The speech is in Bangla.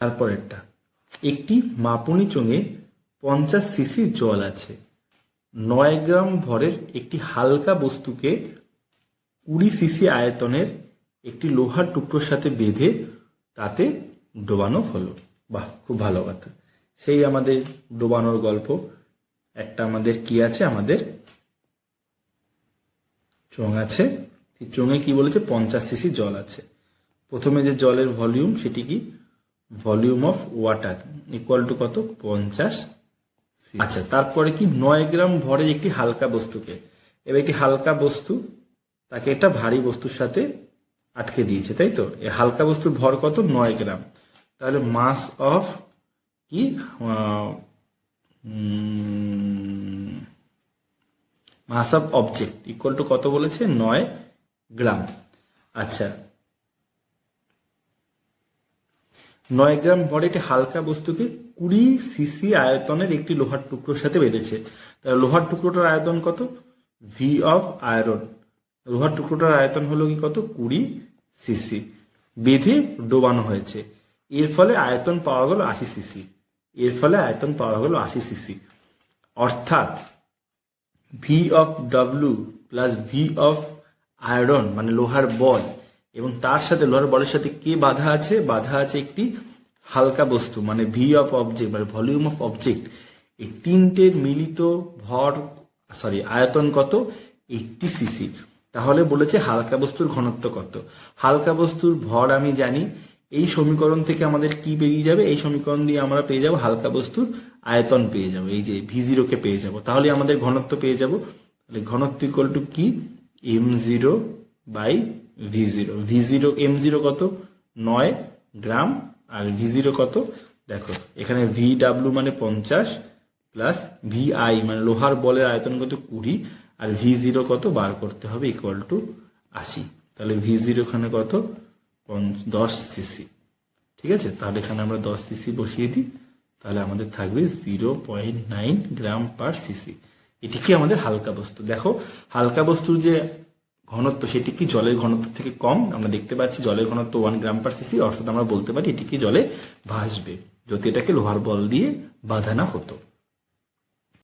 তারপরেরটা। একটি মাপুনি চোঙে পঞ্চাশ সিসি জল আছে। নয় গ্রাম ভরের একটি হালকা বস্তুকে কুড়ি সিসি আয়তনের একটি লোহার টুকরোর সাথে বেঁধে তাতে ডোবানো হলো। বাহ, খুব ভালো কথা। সেই আমাদের ডোবানোর গল্প। একটা আমাদের কি আছে? আমাদের চোঙ আছে। চোঙে কি বলেছে? পঞ্চাশ সিসি জল আছে। প্রথমে যে জলের ভলিউম সেটি কি? Volume of water equal to কত? পঞ্চাশ আচ্ছা তারপরে কি নয় গ্রাম ভরের একটি হালকা বস্তুকে এবার একটি হালকা বস্তু তাকে একটা ভারী বস্তুর সাথে আটকে দিয়েছে তাই তো? এই হালকা বস্তুর ভর কত? নয় গ্রাম। তাহলে মাস অফ কি? Mass of object equal to কত বলেছে? নয় গ্রাম। আচ্ছা নয় গ্রাম ভরে একটি হালকা বস্তুকে কুড়ি সিসি আয়তনের একটি লোহার টুকরোর সাথে বেঁধেছে। তাহলে লোহার টুকরোটার আয়তন কত? ভি অফ আয়রন লোহার টুকরোটার আয়তন হলো কি কত? কুড়ি সিসি। বেঁধে ডোবানো হয়েছে। এর ফলে আয়তন পাওয়া গেল আশি সিসি। এর ফলে আয়তন পাওয়া গেল আশি সিসি। অর্থাৎ V of W plus V of iron মানে লোহার বল এবং তার সাথে লোহার বলের সাথে কে বাধা আছে? বাধা আছে একটি হালকা বস্তু মানে ভি অফ অবজেক্ট মানে ভলিউম অফ অবজেক্ট এই তিনটের মিলিত ভর সরি আয়তন কত? এইটটি সিসি তাহলে বলেছে হালকা বস্তুর ঘনত্ব কত? হালকা বস্তুর ভর আমি জানি, এই সমীকরণ থেকে আমাদের কি বেরিয়ে যাবে? এই সমীকরণ দিয়ে আমরা পেয়ে যাব হালকা বস্তুর আয়তন পেয়ে যাব, এই যে ভি জিরোকে পেয়ে যাব। তাহলে আমাদের ঘনত্ব পেয়ে যাব। তাহলে ঘনত্ব ইকুয়াল টু কি? M zero by V zero V zero M zero কত? নয় গ্রাম। আর ভি জিরো কত? দেখো, এখানে ভি ডাব্লু মানে পঞ্চাশ প্লাস ভি আই মানে লোহার বলের আয়তন কত? কুড়ি। আর ভি জিরো কত? বার করতে হবে ইকুয়াল টু আশি। তাহলে ভি জিরো এখানে কত? দশ সিসি ঠিক আছে? তাহলে এখানে আমরা দশ সিসি বসিয়ে দিই। তাহলে আমাদের থাকবে zero point nine gram per CC এটি কি আমাদের হালকা বস্তু? দেখো, হালকা বস্তুর যে ঘনত্ব, সেটি কি জলের ঘনত্ব থেকে কম? আমরা দেখতে পাচ্ছি জলের ঘনত্ব ওয়ান গ্রাম পার সিসি অর্থাৎ আমরা বলতে পারি এটি কি জলে ভাসবে, যদি এটাকে লোহার বল দিয়ে বাঁধানো হতো।